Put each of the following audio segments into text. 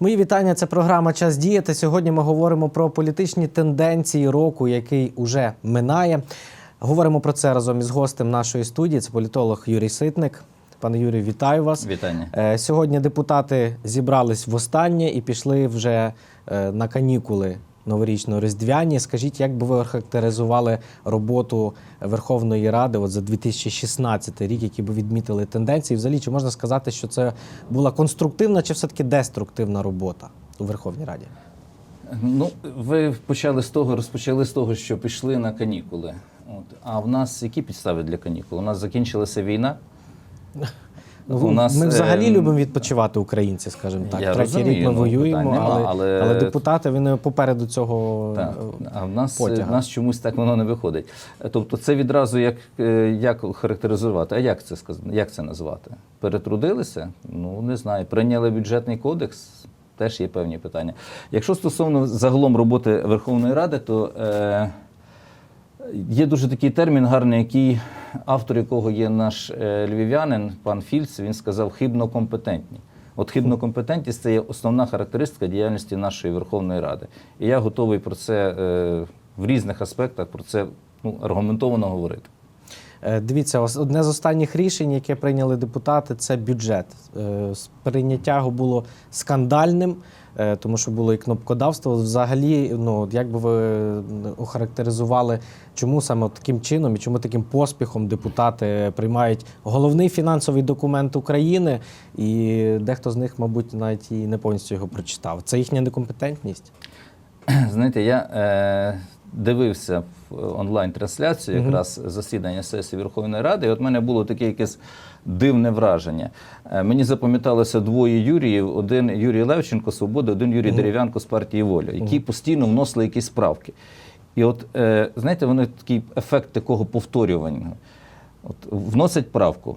Мої вітання. Це програма Час діяти. Сьогодні ми говоримо про політичні тенденції року, який уже минає. Говоримо про це разом із гостем нашої студії. Це політолог Юрій Ситник. Пане Юрію, вітаю вас. Вітання. Е, Сьогодні депутати зібрались в останнє і пішли вже е, на канікули новорічно-різдвяні. Скажіть, як би ви охарактеризували роботу Верховної Ради от за 2016 рік, які би відмітили тенденції? Взагалі, чи можна сказати, що це була конструктивна чи все-таки деструктивна робота у Верховній Раді? Ну, ви почали з того, розпочали з того, що пішли на канікули. От. А в нас які підстави для канікул? У нас закінчилася війна. Ну, У нас, ми взагалі ем, любимо відпочивати українці, скажімо так. я Третій розумію, рік ми ну, воюємо, але, але- але депутати вони попереду цього Так. е, А в нас, потяга. в нас чомусь так воно не виходить. Тобто це відразу як, е, як характеризувати, а як це сказати, як це назвати? Перетрудилися? Ну не знаю. Прийняли бюджетний кодекс. Теж є певні питання. Якщо стосовно загалом роботи Верховної Ради, то е, є дуже такий термін гарний, який автор якого є наш е, львів'янин, пан Фільц, він сказав хибно компетентні. От хибно компетентність це є основна характеристика діяльності нашої Верховної Ради. І я готовий про це е, в різних аспектах про це ну, аргументовано говорити. Е, Дивіться, одне з останніх рішень, яке прийняли депутати, це бюджет. Прийняття його було скандальним, тому що було і кнопкодавство. Взагалі, ну як би ви охарактеризували, чому саме таким чином і чому таким поспіхом депутати приймають головний фінансовий документ України, і дехто з них, мабуть, навіть і не повністю його прочитав. Це їхня некомпетентність. Знаєте, я е, дивився в онлайн-трансляцію якраз засідання сесії Верховної Ради, і от в мене було таке якесь дивне враження. Е, мені запам'яталося двоє Юріїв: один Юрій Левченко, Свобода, один Юрій Дерев'янко з партії Воля, які постійно вносили якісь правки. І от, е, знаєте, вони такий ефект такого повторювання. От вносять правку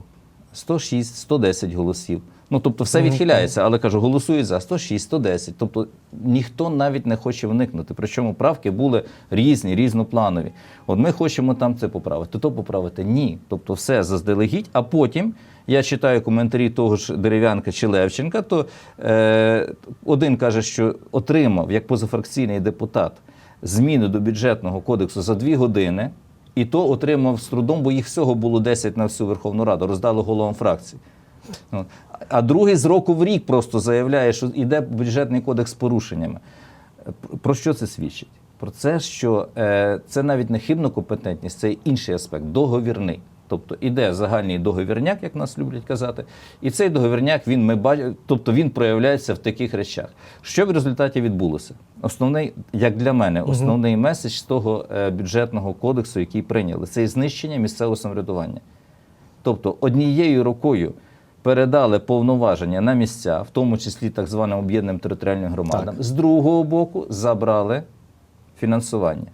106, 110 голосів. Ну, тобто все відхиляється, але кажу, голосують за 106, 110. Тобто ніхто навіть не хоче вникнути. Причому правки були різні, різнопланові. От ми хочемо там це поправити, то поправити. Ні. Тобто все заздалегідь, а потім. Я читаю коментарі того ж Дерев'янка чи Левченка, то е, один каже, що отримав як позафракційний депутат зміни до бюджетного кодексу за дві години, і то отримав з трудом, бо їх всього було 10 на всю Верховну Раду, роздали головам фракцій. А другий з року в рік просто заявляє, що йде бюджетний кодекс з порушеннями. Про що це свідчить? Про це, що е, це навіть не хибна компетентність, це інший аспект договірний. Тобто іде загальний договірняк, як нас люблять казати, і цей договірняк він ми бачимо, тобто він проявляється в таких речах. Що в результаті відбулося? Основний, як для мене, основний меседж з того е, бюджетного кодексу, який прийняли, це знищення місцевого самоврядування. Тобто однією рукою передали повноваження на місця, в тому числі так званим об'єднаним територіальним громадам. З другого боку забрали фінансування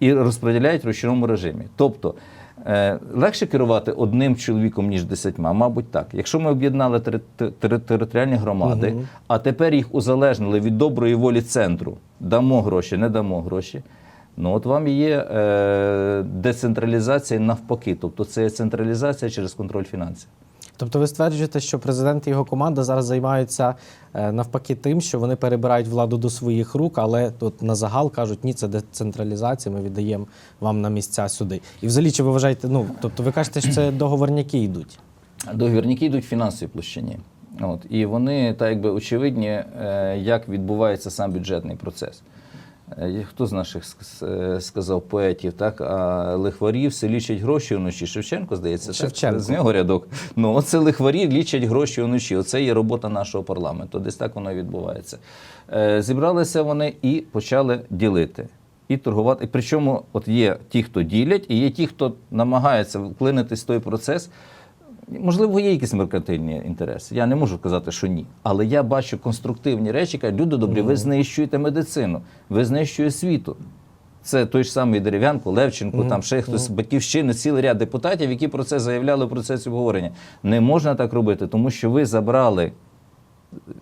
і розподіляють в ручному режимі. Тобто е, легше керувати одним чоловіком, ніж десятьма, мабуть, так. Якщо ми об'єднали тери- тери- територіальні громади, а тепер їх узалежнили від доброї волі центру, дамо гроші, не дамо гроші. Ну, от вам є е, децентралізація навпаки. Тобто це є централізація через контроль фінансів. Тобто ви стверджуєте, що президент і його команда зараз займаються е, навпаки тим, що вони перебирають владу до своїх рук, але тут на загал кажуть, ні, це децентралізація, ми віддаємо вам на місця сюди. І взагалі, чи ви вважаєте, ну тобто ви кажете, що це договорняки йдуть? Договірники йдуть в фінансовій площині. От, і вони, так якби очевидні, е, як відбувається сам бюджетний процес. Е, Хто з наших е, сказав поетів, так? А лихварі все лічать гроші вночі. Шевченко, здається, Шевченко. так? з нього рядок. Ну, оце лихварі лічать гроші вночі. Оце є робота нашого парламенту. Десь так воно відбувається. Е, Зібралися вони і почали ділити. І торгувати. І причому от є ті, хто ділять, і є ті, хто намагається вклинитись в той процес. Можливо, є якісь меркантильні інтереси. Я не можу казати, що ні. Але я бачу конструктивні речі, кажуть, люди добрі, ви знищуєте медицину, ви знищуєте світу. Це той ж самий Дерев'янко, Левченко, там ще хтось з батьківщини, цілий ряд депутатів, які про це заявляли в процесі обговорення. Не можна так робити, тому що ви забрали,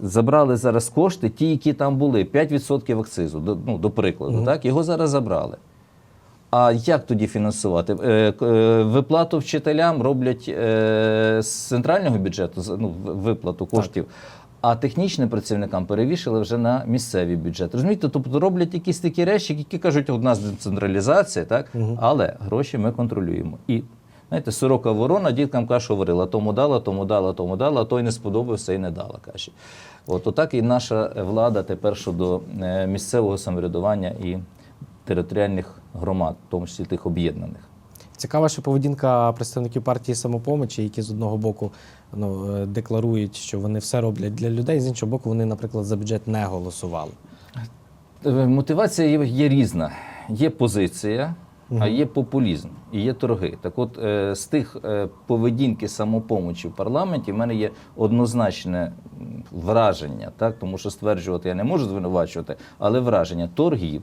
забрали зараз кошти, ті, які там були, 5% акцизу, до, ну, до прикладу, так? його зараз забрали. А як тоді фінансувати? Е, е, Виплату вчителям роблять е, з центрального бюджету, ну, виплату коштів. А технічним працівникам перевішали вже на місцевий бюджет. Розумієте, тобто роблять якісь такі речі, які кажуть, у нас децентралізація, так? але гроші ми контролюємо. І знаєте, сорока ворона діткам кашу варила, тому дала, тому дала, тому дала, а той не сподобався і не дала каші. От отак і наша влада тепер щодо місцевого самоврядування і територіальних громад, в тому числі тих об'єднаних. Цікава ще поведінка представників партії самопомочі, які з одного боку ну, е, декларують, що вони все роблять для людей, з іншого боку, вони, наприклад, за бюджет не голосували. Е, Мотивація є, є різна. Є позиція, а є популізм і є торги. Так от, е, з тих поведінки самопомочі в парламенті в мене є однозначне враження, так? тому що стверджувати я не можу звинувачувати, але враження торгів.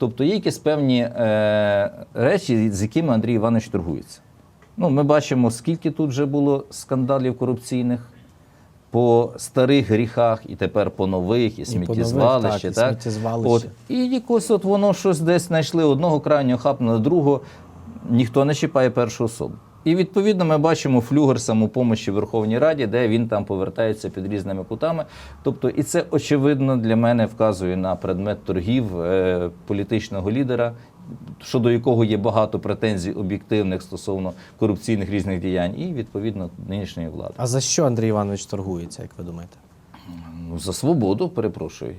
Тобто є якісь певні е, речі, з якими Андрій Іванович торгується. Ну, ми бачимо, скільки тут вже було скандалів корупційних по старих гріхах, і тепер по нових, і І по сміттєзвалище. нових, так, і так? сміттєзвалище. От. І якось от воно щось десь знайшли одного крайнього хапнули другого, ніхто не чіпає першу особу. І відповідно ми бачимо флюгер самопомощі Верховній Раді, де він там повертається під різними кутами. Тобто, і це очевидно для мене вказує на предмет торгів е, політичного лідера, щодо якого є багато претензій об'єктивних стосовно корупційних різних діянь, і відповідно нинішньої влади. А за що Андрій Іванович торгується, як ви думаєте? Ну, за свободу, перепрошую.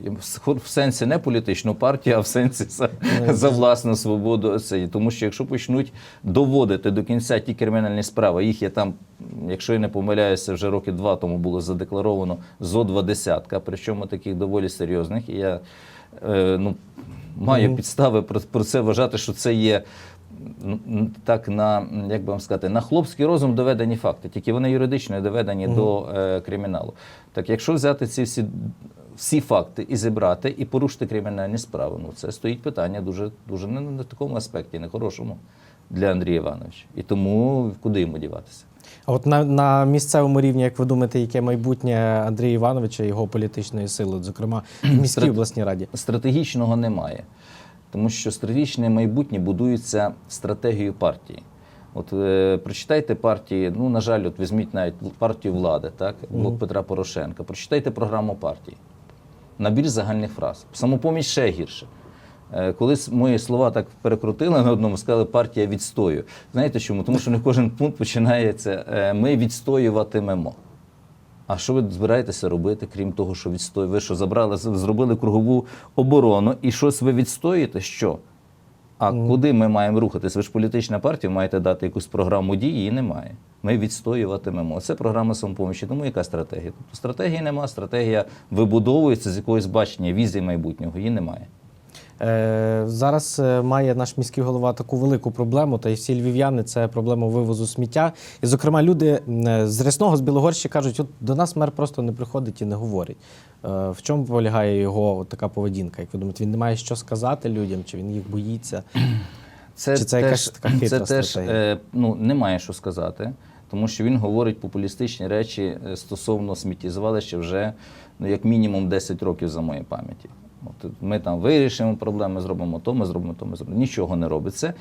В- сенсі не політичну партію, а в сенсі за, Ну, за власну свободу. Це. Тому що якщо почнуть доводити до кінця ті кримінальні справи, їх є там, якщо я не помиляюся, вже роки два тому було задекларовано зо два десятка, причому таких доволі серйозних. І я е, ну, маю Мгм. підстави про, про це вважати, що це є. Так, на як би вам сказати, на хлопський розум доведені факти, тільки вони юридично доведені до е, криміналу. Так, якщо взяти ці всі, всі факти і зібрати, і порушити кримінальні справи, ну це стоїть питання дуже, дуже не на такому аспекті, не хорошому для Андрія Івановича. І тому куди йому діватися? А от на, на місцевому рівні, як ви думаєте, яке майбутнє Андрія Івановича, його політичної сили, зокрема в міській Страт- обласній раді? Стратегічного немає, тому що стратегічне майбутнє будується стратегією партії. От е, прочитайте партії, ну на жаль, от візьміть навіть партію влади, так блок Петра Порошенка. Прочитайте програму партії. Набір загальних фраз. Самопоміч ще гірше. Е, Колись мої слова так перекрутили на одному, сказали партія відстою. Знаєте чому? Тому що не кожен пункт починається е, ми відстоюватимемо. А що ви збираєтеся робити, крім того, що відстоюєте? Ви що забрали, зробили кругову оборону і щось ви відстоїте? Що? А куди ми маємо рухатись? Ви ж політична партія, маєте дати якусь програму дій, її немає. Ми відстоюватимемо. Це програма самопомочі. Тому яка стратегія? Тобто стратегії немає, стратегія вибудовується з якогось бачення, візії майбутнього. Її немає. Е, зараз е, має наш міський голова таку велику проблему, та й всі львів'яни це проблема вивозу сміття. І, зокрема, люди е, з Рясного, з Білогорщі кажуть, от до нас мер просто не приходить і не говорить. В чому полягає його от така поведінка? Як ви думаєте, він не має що сказати людям, чи він їх боїться? Це, Чи це якась така хитра це теж е, ну, немає що сказати, тому що він говорить популістичні речі стосовно сміттєзвалища вже ну, як мінімум 10 років за моєї пам'яті. От, ми там вирішимо проблеми, зробимо то, ми зробимо то, ми зробимо. Нічого не робиться.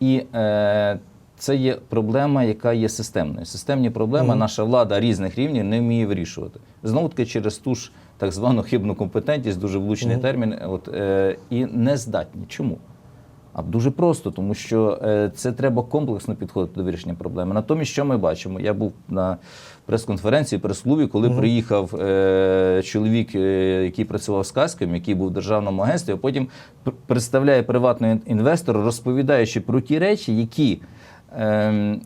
І е, це є проблема, яка є системною. Системні проблеми Мгм. наша влада різних рівнів не вміє вирішувати. Знову таки через ту ж так звану хибну компетентність, дуже влучний Мгм. термін, от, е, і не здатні. Чому? А дуже просто, тому що е, це треба комплексно підходити до вирішення проблеми. Натомість, що ми бачимо? Я був на прес-конференції, прес-клубі, коли приїхав е, чоловік, е, який працював з Казками, який був в державному агентстві, а потім представляє приватного ін- інвестора, розповідаючи про ті речі, які. ем,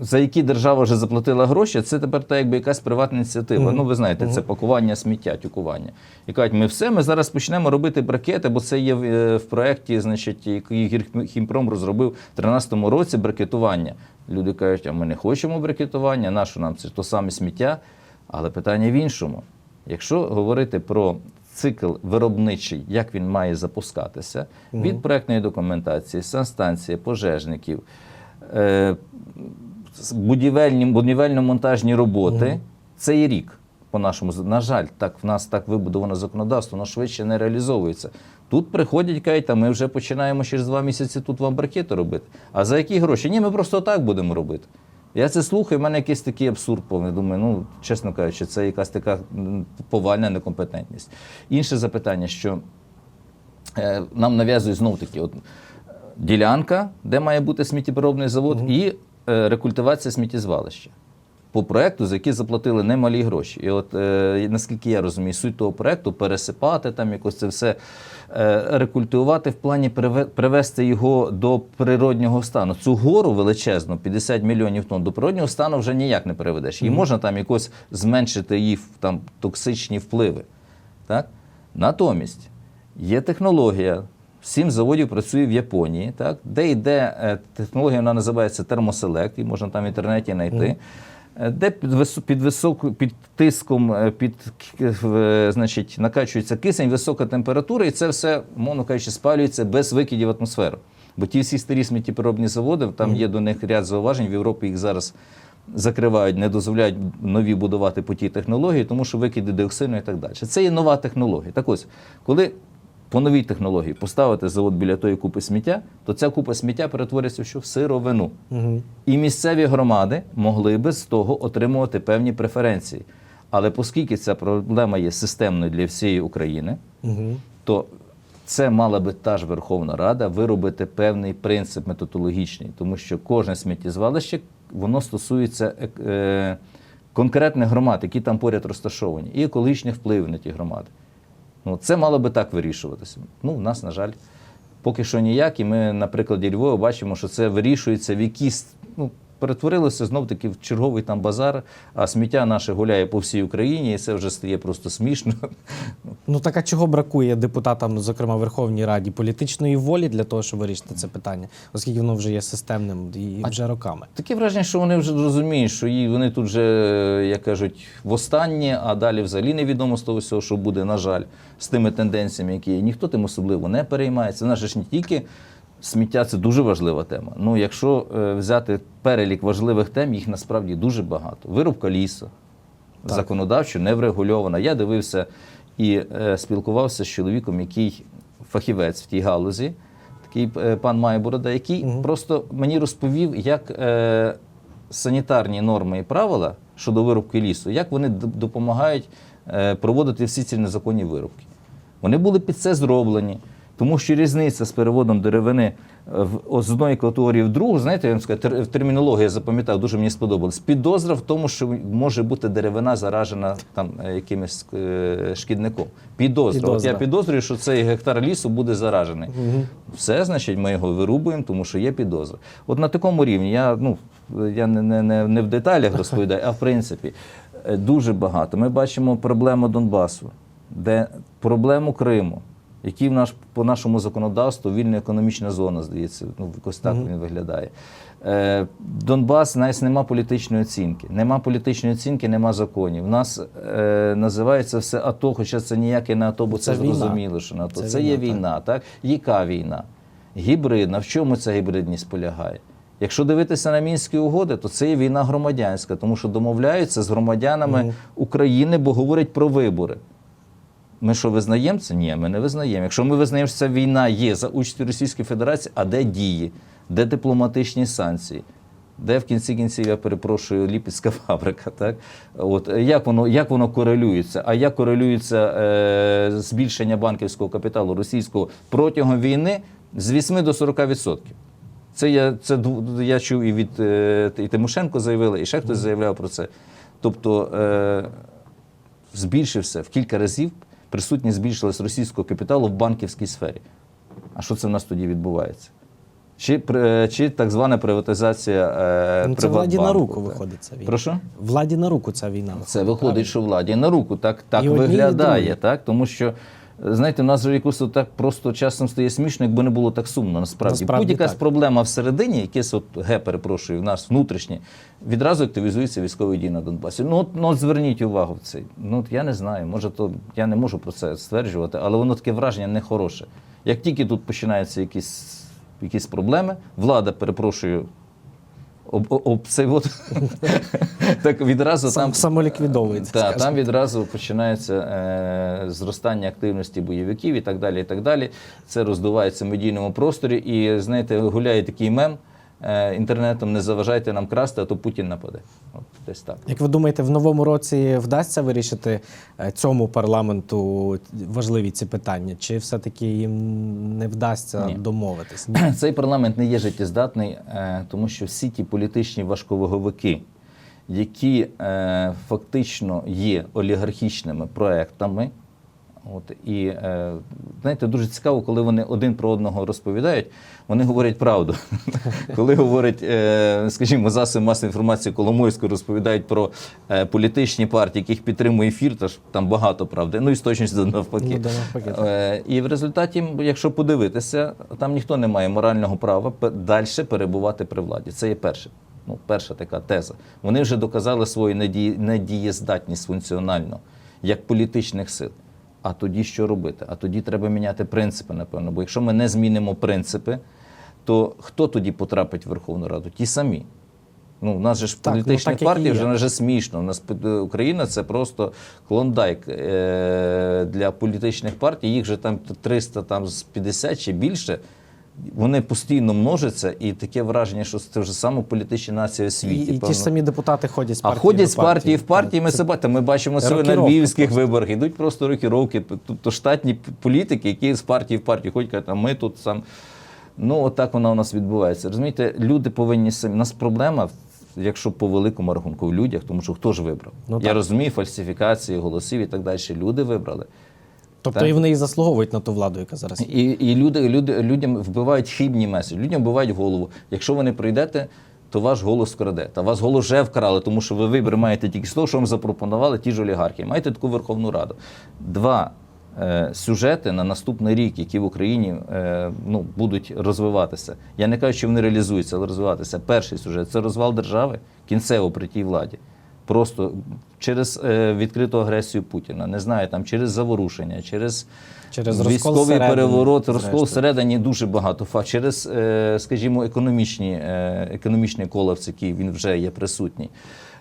за які держава вже заплатила гроші, це тепер та якби якась приватна ініціатива. Мгм. Ну, ви знаєте, це пакування сміття, тюкування. І кажуть, ми все, ми зараз почнемо робити брикети, бо це є в, е, в проєкті, значить, який Гір- Хімпром розробив в 2013 році брикетування. Люди кажуть, а ми не хочемо брикетування, нащо нам це то саме сміття? Але питання в іншому. Якщо говорити про цикл виробничий, як він має запускатися, від проектної документації, санстанції, пожежників, е, будівельні, будівельно-монтажні роботи, це є рік. По-нашому, на жаль, так в нас так вибудовано законодавство, воно швидше не реалізовується. Тут приходять, кажуть, а ми вже починаємо через два місяці тут вам брикети робити. А за які гроші? Ні, ми просто так будемо робити. Я це слухаю, в мене якийсь такий абсурд повний. Думаю, ну, чесно кажучи, це якась така повальна некомпетентність. Інше запитання, що е, нам нав'язують знов таки от, ділянка, де має бути сміттєпереробний завод, і е, рекультивація сміттєзвалища. По проекту, за який заплатили немалі гроші. І от е, наскільки я розумію, суть того проекту пересипати там якось це все е, рекультивувати в плані привести його до природнього стану. Цю гору величезну, 50 мільйонів тонн, до природнього стану вже ніяк не переведеш. І можна там якось зменшити її там, токсичні впливи. Так? Натомість є технологія. Сім заводів працює в Японії, так? де йде е, технологія, вона називається термоселект, і можна там в інтернеті знайти. е, Де під, під, високу, під тиском е, під, значить, накачується кисень, висока температура, і це все, мовно кажучи, спалюється без викидів в атмосферу. Бо ті всі старі сміттєпереробні заводи, там є до них ряд зауважень. В Європі їх зараз закривають, не дозволяють нові будувати по тій технології, тому що викиди диоксину і так далі. Це є нова технологія. Так ось, коли по новій технології поставити завод біля тої купи сміття, то ця купа сміття перетвориться в що? в сировину. Угу. І місцеві громади могли би з того отримувати певні преференції. Але оскільки ця проблема є системною для всієї України, Угу. то це мала би та ж Верховна Рада виробити певний принцип методологічний, тому що кожне сміттєзвалище воно стосується ек- е, конкретних громад, які там поряд розташовані, і екологічних впливів на ті громади. Ну, це мало би так вирішуватися. Ну, в нас, на жаль, поки що ніяк. І ми на прикладі Львова бачимо, що це вирішується в якісь. Ну, перетворилося знов таки в черговий там базар, а сміття наше гуляє по всій Україні, і це вже стає просто смішно. Ну так а чого бракує депутатам, зокрема Верховній Раді, політичної волі для того, щоб вирішити це питання, оскільки воно вже є системним і вже роками. Таке враження, що вони вже розуміють, що їй- вони тут вже, як кажуть, востаннє, а далі взагалі невідомо з того всього, що буде, на жаль, з тими тенденціями, які є. Ніхто тим особливо не переймається. Наше ж не тільки сміття це дуже важлива тема. Ну, якщо е, взяти перелік важливих тем, їх насправді дуже багато. Вирубка лісу, Так. законодавчо не врегульована. Я дивився і е, спілкувався з чоловіком, який фахівець в тій галузі, такий е, пан Має Борода, який просто мені розповів, як е, санітарні норми і правила щодо вирубки лісу, як вони допомагають проводити всі ці незаконні вирубки. Вони були під це зроблені. Тому що різниця з переводом деревини е, в з одної категорії в другу, знаєте, я вам скажу, тер- термінологія запам'ятав, дуже мені сподобалось. Підозра в тому, що може бути деревина заражена там е, якимось е, шкідником. Підозра. От я підозрюю, що цей гектар лісу буде заражений. Все, значить, ми його вирубуємо, тому що є підозра. От на такому рівні я, ну, я не, не, не, не в деталях розповідаю, а в принципі дуже багато. Ми бачимо проблему Донбасу, де проблему Криму, який в наш, по нашому законодавству вільна економічна зона, здається, ну, якось так він виглядає. Е, Донбас, навіть нема політичної оцінки. Нема політичної оцінки, нема законів. У нас е, називається все АТО, хоча це ніяке не АТО, бо це, Це зрозуміло, що на АТО. Це, Це є війна, війна, так? Яка війна? Гібридна. В чому ця гібридність полягає? Якщо дивитися на мінські угоди, то це є війна громадянська, тому що домовляються з громадянами України, бо говорять про вибори. Ми що визнаємо це? Ні, ми не визнаємо. Якщо ми визнаємо, що ця війна є за участю Російської Федерації, а де дії, де дипломатичні санкції? Де в кінці кінців, я перепрошую, ліпецька фабрика, так? От як воно, як воно корелюється? А як корелюється е, збільшення банківського капіталу російського протягом війни з 8 до 40%? Це я, це я чув і від е, і Тимошенко заявили, і ще хтось заявляв про це. Тобто е, збільшився в кілька разів, присутність збільшилась російського капіталу в банківській сфері. А що це в нас тоді відбувається? Чи, чи так звана приватизація е, Ну, це владі на руку виходить ця війна. Прошу? Владі на руку ця війна. Виходить, Це виходить, що владі на руку так, так І виглядає, так? тому що. Знаєте, у нас же якось так просто часом стає смішно, якби не було так сумно. Насправді, Насправді будь-яка проблема всередині, якесь от ге, перепрошую, в нас внутрішнє, відразу активізується військові дії на Донбасі. Ну от, ну, от зверніть увагу в це. Ну от я не знаю, може, то я не можу про це стверджувати, але воно таке враження нехороше. Як тільки тут починаються якісь, якісь проблеми, влада, перепрошую, об, об, цей от, так відразу Сам, там самоліквідовується. Та, там відразу починається е, зростання активності бойовиків і так далі. і так далі. Це роздувається в медійному просторі. І знаєте, гуляє такий мем. Е, інтернетом, не заважайте нам красти, а то Путін нападе. От десь так. Як ви думаєте, в новому році вдасться вирішити е, цьому парламенту важливі ці питання? Чи все-таки їм не вдасться Ні. домовитись? Ні. Цей парламент не є життєздатний, е, тому що всі ті політичні важковаговики, які фактично є олігархічними проектами. От, і е, знаєте, дуже цікаво, коли вони один про одного розповідають, вони говорять правду. коли говорять, е, скажімо, засоби масової інформації Коломойську розповідають про е, політичні партії, яких підтримує ефір, то ж там багато правди. Ну і з точністю навпаки. Ну, навпаки. Е, І в результаті, якщо подивитися, там ніхто не має морального права далі перебувати при владі. Це є перше. Ну, перша така теза. Вони вже доказали свою недієздатність функціонально як політичних сил. А тоді що робити? А тоді треба міняти принципи, напевно. Бо якщо ми не змінимо принципи, то хто тоді потрапить в Верховну Раду? Ті самі. Ну, у нас же ж Так, ну, партії вже вже смішно. У нас е, Україна це просто клондайк е, для політичних партій. Їх же там 300, там з 50 чи більше. Вони постійно множаться, і таке враження, що це вже саме політична нація у світі. і ті ж самі депутати ходять з партії. А ходять з партії в партії. Ми Це- себе. Ми бачимо сьогодні на львівських виборах. Ідуть просто рокіровки. Тобто штатні політики, які з партії в партію ходять, кажуть, а ми тут сам. Ну, отак вона у нас відбувається. Розумієте, люди повинні самі. У нас проблема, якщо по великому рахунку, в людях, тому що хто ж вибрав? Ну, Я так. розумію фальсифікації голосів і так далі. Люди вибрали. Тобто Так. і вони і заслуговують на ту владу, яка зараз є. І, і люди, люди, людям вбивають хибні меседжі, людям вбивають голову. Якщо ви не прийдете, то ваш голос вкраде. Та вас голос вже вкрали, тому що ви вибір маєте тільки з того, що вам запропонували ті ж олігархи. Маєте таку Верховну Раду. Два е, сюжети на наступний рік, які в Україні е, ну, будуть розвиватися. Я не кажу, що вони реалізуються, але розвиватися. Перший сюжет це розвал держави кінцево при тій владі. Просто через е, відкриту агресію Путіна, не знаю, там через заворушення, через, Через військовий переворот, розкол всередині дуже багато фактів. Через, е, скажімо, економічні, е, економічний колапс, який він вже є присутній.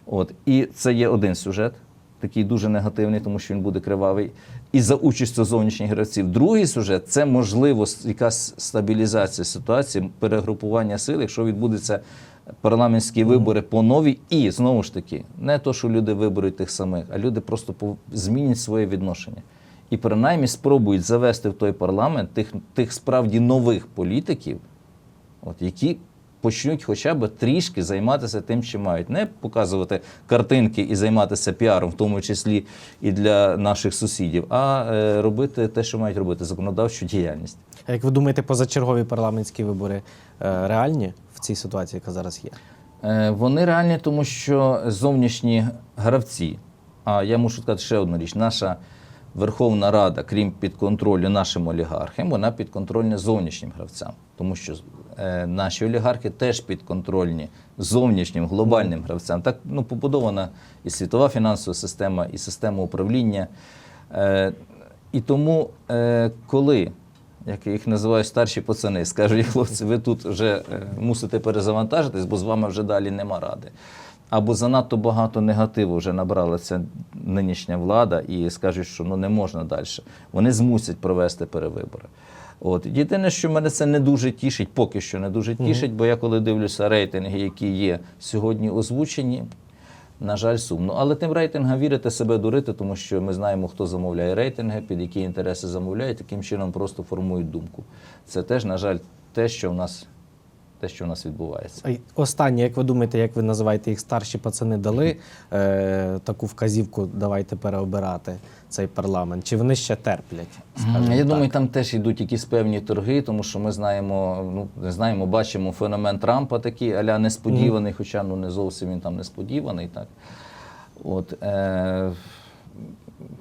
От. І це є один сюжет, такий дуже негативний, тому що він буде кривавий. І за участю зовнішніх гравців. Другий сюжет це можливо якась стабілізація ситуації, перегрупування сил, якщо відбудеться парламентські вибори по новій. І знову ж таки, не то, що люди виберуть тих самих, а люди просто змінять своє відношення. І принаймні спробують завести в той парламент тих, тих справді нових політиків, от, які почнуть хоча б трішки займатися тим, що мають. Не показувати картинки і займатися піаром, в тому числі і для наших сусідів, а е, робити те, що мають робити, законодавчу діяльність. А як ви думаєте, позачергові парламентські вибори е, реальні в цій ситуації, яка зараз є? Е, Вони реальні, тому що зовнішні гравці. А я мушу сказати ще одну річ: наша Верховна Рада, крім підконтролю нашим олігархам, вона підконтрольна зовнішнім гравцям, тому що е, наші олігархи теж підконтрольні зовнішнім глобальним гравцям. Так ну, побудована і світова фінансова система, і система управління. Е, і тому, коли як їх називають старші пацани, скажуть, хлопці, ви тут вже е, мусите перезавантажитись, бо з вами вже далі нема ради. Або занадто багато негативу вже набрала ця нинішня влада і скажуть, що ну не можна далі. Вони змусять провести перевибори. От єдине, що мене це не дуже тішить, поки що не дуже тішить, бо я коли дивлюся рейтинги, які є сьогодні озвучені, на жаль, сумно. Але тим рейтингам вірити себе дурити, тому що ми знаємо, хто замовляє рейтинги, під які інтереси замовляють, таким чином просто формують думку. Це теж, на жаль, те, що в нас, те, що в нас відбувається. Останнє, як ви думаєте, як ви називаєте їх старші пацани, дали е, таку вказівку, давайте переобирати цей парламент? Чи вони ще терплять? Я так? думаю, там теж йдуть якісь певні торги, тому що ми знаємо, ну не знаємо, бачимо феномен Трампа такий, аля несподіваний, хоча ну не зовсім він там несподіваний. Так. От, е,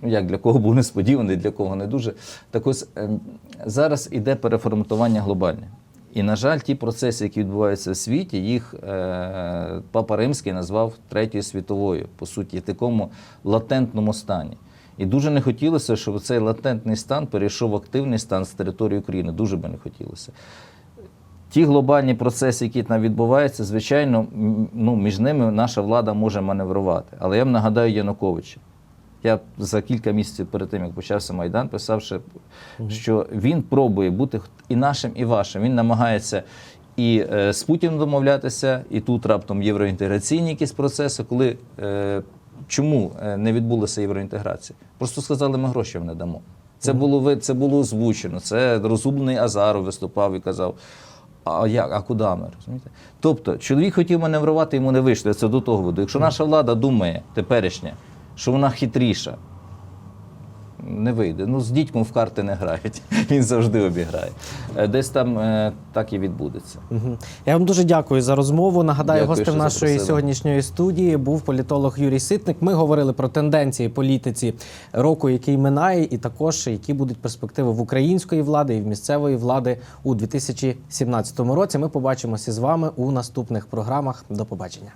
як для кого був несподіваний, для кого не дуже. Так ось е, зараз іде переформатування глобальне. І, на жаль, ті процеси, які відбуваються в світі, їх е, Папа Римський назвав Третьою світовою, по суті, в такому латентному стані. І дуже не хотілося, щоб цей латентний стан перейшов в активний стан з території України. Дуже би не хотілося. Ті глобальні процеси, які там відбуваються, звичайно, ну, між ними наша влада може маневрувати. Але я вам нагадаю Януковича. Я за кілька місяців перед тим, як почався Майдан, писав, що він пробує бути і нашим, і вашим. Він намагається і е, з Путіним домовлятися, і тут раптом євроінтеграційні якісь процеси, коли е, чому е, не відбулася євроінтеграція? Просто сказали, ми гроші не дамо. Це було це було озвучено. Це розумний Азаров виступав і казав. А як, а куди ми розумієте? Тобто, чоловік хотів маневрувати, йому не вийшло. Це до того веду. Якщо наша влада думає теперішня, що вона хитріша, не вийде. Ну, з дітьми в карти не грають. Він завжди обіграє. Е, Десь там е, так і відбудеться. Я вам дуже дякую за розмову. Нагадаю, Дякую, гостем нашої запросили. сьогоднішньої студії був політолог Юрій Ситник. Ми говорили про тенденції політиці року, який минає, і також які будуть перспективи в української влади і в місцевої влади у 2017 році. Ми побачимося з вами у наступних програмах. До побачення.